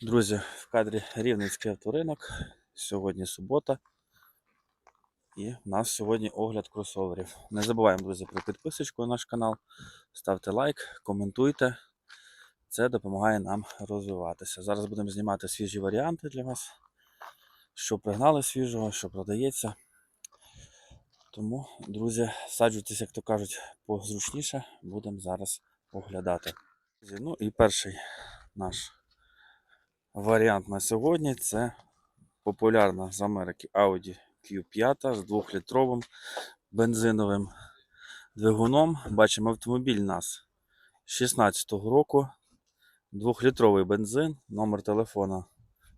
Друзі, в кадрі Рівненський авторинок. Сьогодні субота. І в нас сьогодні огляд кросоверів. Не забуваємо, друзі, про підписочку на наш канал. Ставте лайк, коментуйте. Це допомагає нам розвиватися. Зараз будемо знімати свіжі варіанти для вас. Що пригнали свіжого, що продається. Тому, друзі, саджуйтесь, як то кажуть, позручніше. Будемо зараз оглядати. Ну і перший наш варіант на сьогодні це популярна з Америки Audi Q5 з 2-літровим бензиновим двигуном. Бачимо автомобіль у нас 16-го року. 2-літровий бензин, номер телефона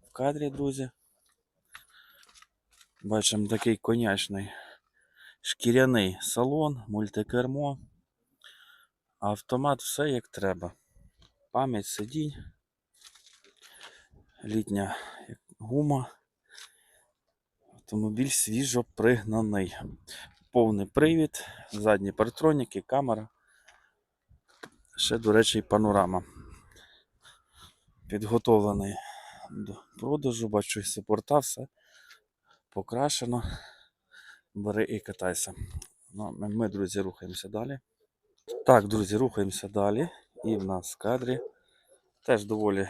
в кадрі, друзі. Бачимо такий конячний шкіряний салон, мультикермо. Автомат все як треба. Пам'ять сидінь літня гума. Автомобіль свіжо пригнаний. Повний привід, задні партроніки, камера. Ще, до речі, і панорама. Підготовлений до продажу, бачу і супорта, все покрашено. Бери і катайся. Ну, ми, друзі, рухаємося далі. Так, друзі, рухаємося далі. І в нас в кадрі теж доволі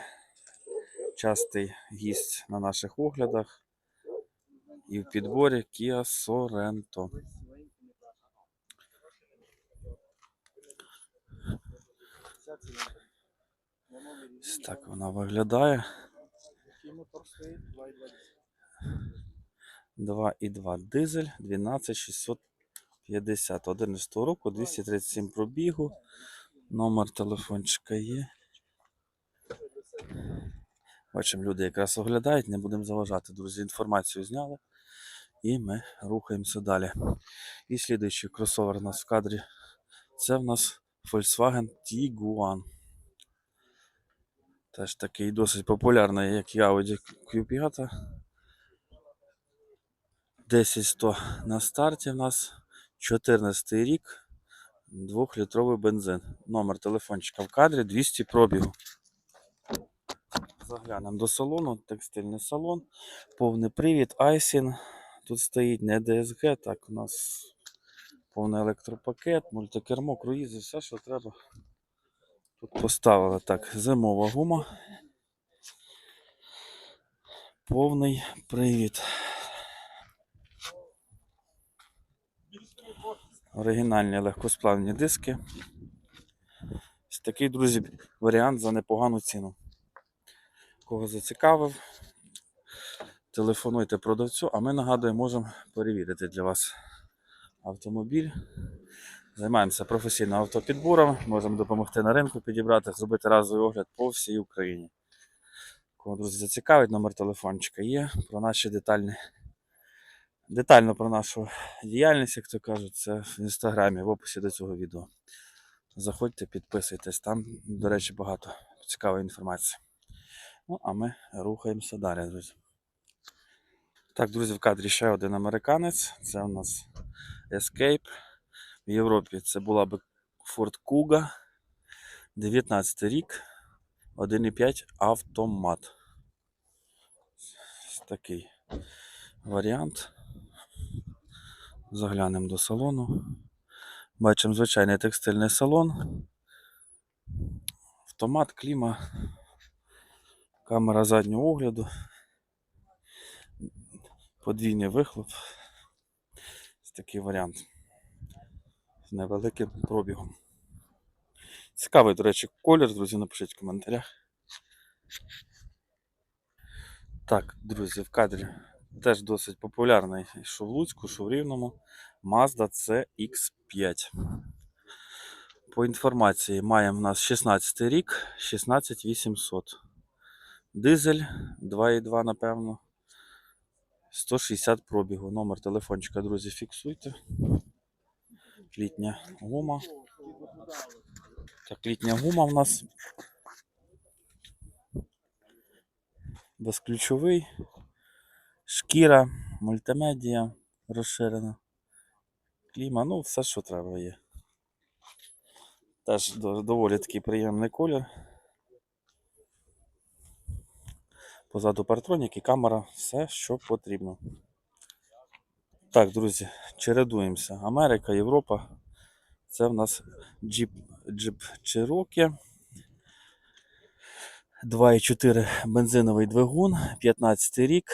частий гість на наших оглядах і в підборі Kia Sorento. Ось так вона виглядає. 2,2 дизель 12650 11 року, 237 пробігу. Номер телефончика є. Бачимо, люди якраз оглядають, не будемо заважати, друзі. Інформацію зняли. І ми рухаємося далі. І слідуючий кросовер у нас в кадрі. Це в нас Volkswagen Tiguan. Теж такий досить популярний, як і Audi Q5. 10100 на старті в нас 14 рік. 2-літровий бензин. Номер телефончика в кадрі 200 пробігу. Заглянемо до салону, текстильний салон, повний привід, Айсін. Тут стоїть не DSG, так, у нас повний електропакет, мультикермо, круїзи, все, що треба. Тут поставили так, зимова гума. Повний привід. Оригінальні легкосплавні диски. Ось такий, друзі, варіант за непогану ціну. Кого зацікавив, телефонуйте продавцю, а ми нагадуємо, можемо перевірити для вас автомобіль. Займаємося професійним автопідбором, можемо допомогти на ринку підібрати, зробити разовий огляд по всій Україні. Кого, друзі, зацікавить, номер телефончика є. Про наші детальні. Детально про нашу діяльність, як то кажуть, це в інстаграмі, в описі до цього відео. Заходьте, підписуйтесь, там, до речі, багато цікавої інформації. Ну, а ми рухаємося далі, друзі. Так, друзі, в кадрі ще один американець. Це у нас Escape. В Європі це була би Ford Kuga. 19 рік. 1,5 автомат. Такий варіант. Заглянемо до салону. Бачимо звичайний текстильний салон. Автомат, кліма, камера заднього огляду. Подвійний вихлоп. Ось такий варіант. З невеликим пробігом. Цікавий, до речі, колір, друзі, напишіть в коментарях. Так, друзі, в кадрі теж досить популярний що в Луцьку, що в Рівному. Mazda CX5. По інформації маємо в нас 16 рік, 16800. Дизель 2,2, напевно. 160 пробігу. Номер телефончика, друзі, фіксуйте. Літня гума. Так, літня гума в нас. Безключовий. Шкіра, мультимедія розширена. Кліма, ну все, що треба є. Теж доволі такий приємний колір. Позаду партроніки, камера, все, що потрібно. Так, друзі, чередуємося. Америка, Європа. Це в нас джип, джип Cherokee. 2,4 бензиновий двигун, 15 рік.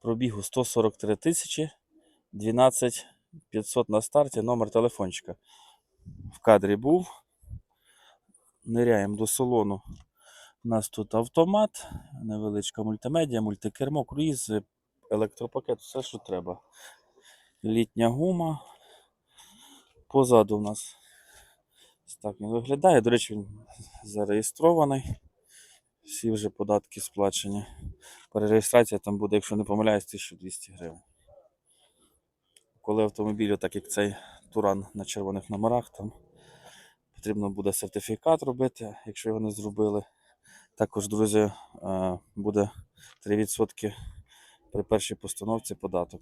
Пробігу 143 тисячі, 12 500 на старті, номер телефончика. В кадрі був. Ниряємо до салону. У нас тут автомат, невеличка мультимедіа, мультикермо, круїз, електропакет, все, що треба. Літня гума. Позаду у нас так він виглядає. До речі, він зареєстрований. Всі вже податки сплачені. Перереєстрація там буде, якщо не помиляюсь, 1200 гривень. Коли автомобіль, так як цей Туран на червоних номерах, там потрібно буде сертифікат робити, якщо його не зробили. Також, друзі, е, буде 3% при першій постановці податок.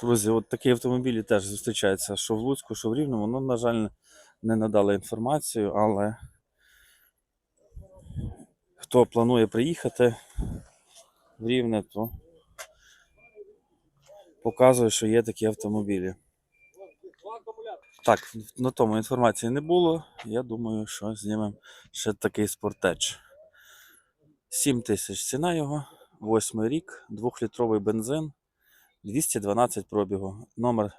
Друзі, от такі автомобілі теж зустрічаються що в Луцьку, що в Рівному. Ну, на жаль, не надали інформацію, але хто планує приїхати в Рівне, то показує, що є такі автомобілі. Так, на тому інформації не було. Я думаю, що знімемо ще такий спортеч. 7 тисяч ціна його, 8 рік, 2-літровий бензин, 212 пробігу. Номер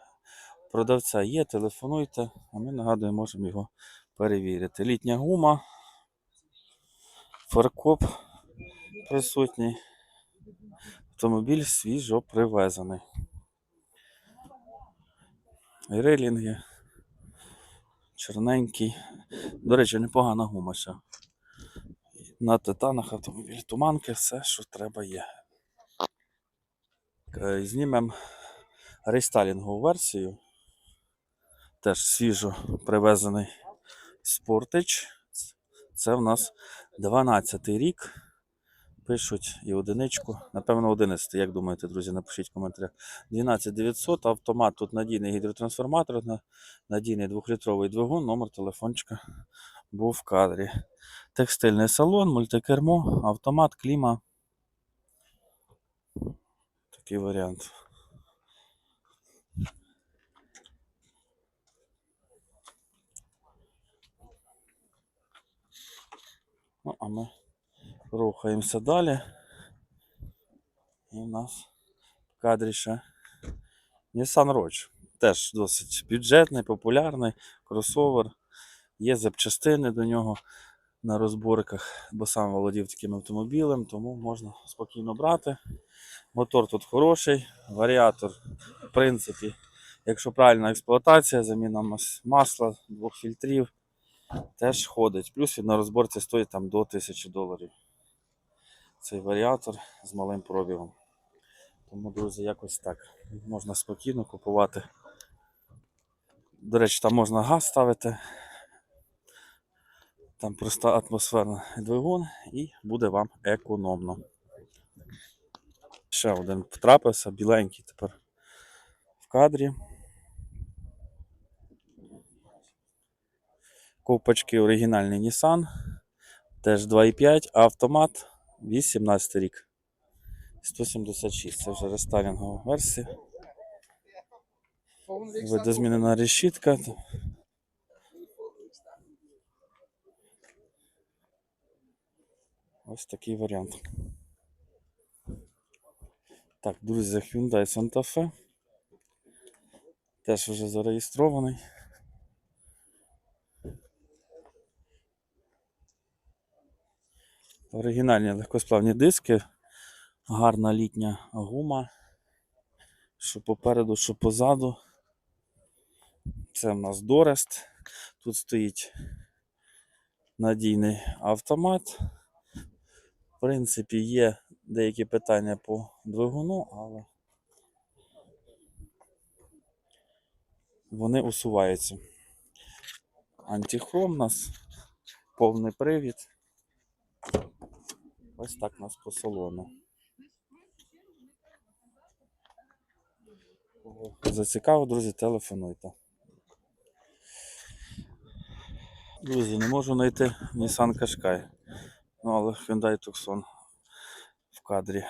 продавця є, телефонуйте, а ми нагадуємо, можемо його перевірити. Літня гума, фаркоп присутній. Автомобіль свіжо привезений. Релінги. Чорненький. До речі, непогана гума ще. На титанах автомобіль, туманки, все, що треба є. Е, Знімемо рестайлінгову версію. Теж свіжо привезений Sportage. Це в нас 12 рік. Пишуть і одиничку. Напевно, 11. Як думаєте, друзі, напишіть в коментарях. 12900, автомат тут надійний гідротрансформатор, надійний 2-літровий двигун, номер телефончика був в кадрі. Текстильний салон, мультикермо, автомат, кліма. Такий варіант. Ну, а ми рухаємося далі. І в нас в кадрі ще Nissan Roach. Теж досить бюджетний, популярний кросовер. Є запчастини до нього на розборках, бо сам володів таким автомобілем, тому можна спокійно брати. Мотор тут хороший, варіатор, в принципі, якщо правильна експлуатація, заміна масла, двох фільтрів, теж ходить. Плюс він на розборці стоїть там до 1000 доларів. Цей варіатор з малим пробігом. Тому, друзі, якось так. Можна спокійно купувати. До речі, там можна газ ставити. Там просто атмосферний двигун і буде вам економно. Ще один втрапився, біленький тепер в кадрі. Ковпачки оригінальний Nissan. Теж 2,5, автомат 18 рік. 176. Це вже рестайлінгова версія. Видозмінена решітка. Ось такий варіант. Так, друзі, Hyundai Santa Fe. Теж вже зареєстрований. Оригінальні легкосплавні диски, гарна літня гума, що попереду, що позаду. Це в нас Дорест. Тут стоїть надійний автомат. В принципі, є деякі питання по двигуну, але вони усуваються. Антихром у нас, повний привід. Ось так у нас по салону. Зацікаво, друзі, телефонуйте. Друзі, не можу знайти Nissan Qashqai. Ну, але Hyundai Tucson в кадрі.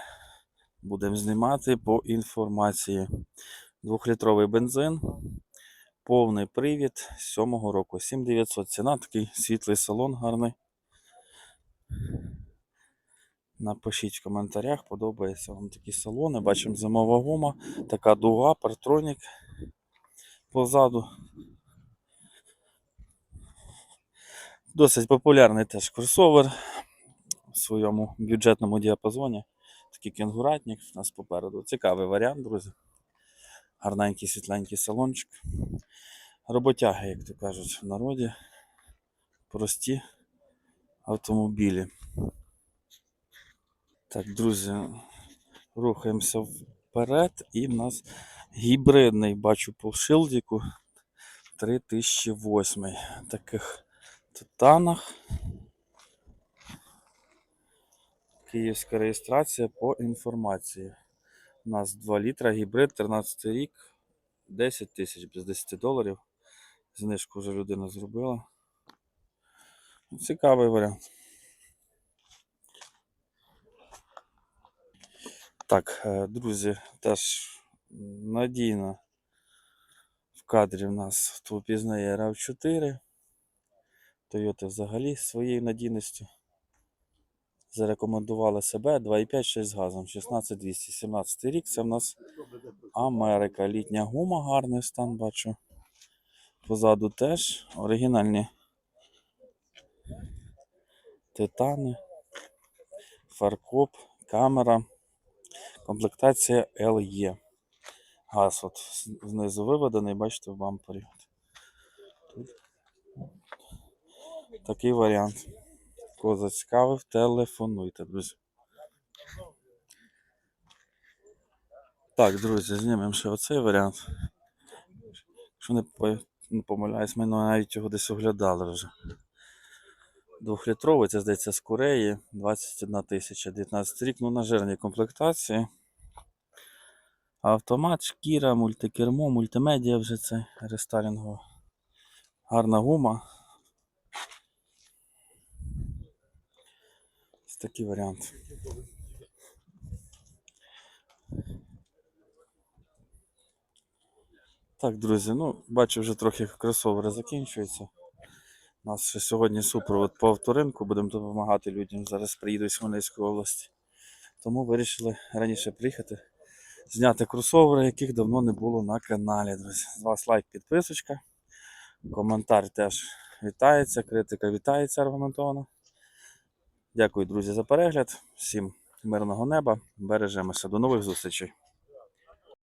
Будемо знімати по інформації. Двохлітровий бензин, повний привід з 7-го року. 7900 ціна, такий світлий салон гарний. Напишіть в коментарях, подобаються вам такі салони. Бачимо зимова гума, така дуга, партронік позаду. Досить популярний теж кросовер в своєму бюджетному діапазоні. Такий кенгуратник у нас попереду. Цікавий варіант, друзі. Гарненький світленький салончик. Роботяги, як то кажуть в народі. Прості автомобілі. Так, друзі, рухаємося вперед. І в нас гібридний, бачу по шилдіку 3008. Таких титанах. Київська реєстрація по інформації. У нас 2 літра, гібрид, 13 рік, 10 тисяч без 10 доларів. Знижку вже людина зробила. Цікавий варіант. Так, е, друзі, теж надійно в кадрі в нас хто пізнає RAV4. Toyota взагалі своєю надійністю. Зарекомендували себе 2,5-6 з газом, 16200, 17 рік. Це в нас Америка. Літня гума, гарний стан бачу. Позаду теж оригінальні титани, фаркоп, камера, комплектація LE. Газ от знизу виведений, бачите, в бампері. Тут. Такий варіант. Кого зацікавив, телефонуйте, друзі. Так, друзі, знімемо ще оцей варіант. Якщо не помиляюсь, ми навіть його десь оглядали вже. Двохлітровий, це здається з Кореї, 21 тисяча, 19 рік, ну на жирній комплектації. Автомат, шкіра, мультикермо, мультимедіа вже це рестайлінгово. Гарна гума. Ось такий варіант. Так, друзі, ну, бачу, вже трохи кросовери закінчуються. У нас сьогодні супровод по авторинку, будемо допомагати людям. Зараз приїдуть з Хмельницької області. Тому вирішили раніше приїхати, зняти кросовери, яких давно не було на каналі. Друзі. З вас лайк, підписочка. Коментар теж вітається, критика вітається аргументовано. Дякую, друзі, за перегляд. Всім мирного неба. Бережемося. До нових зустрічей.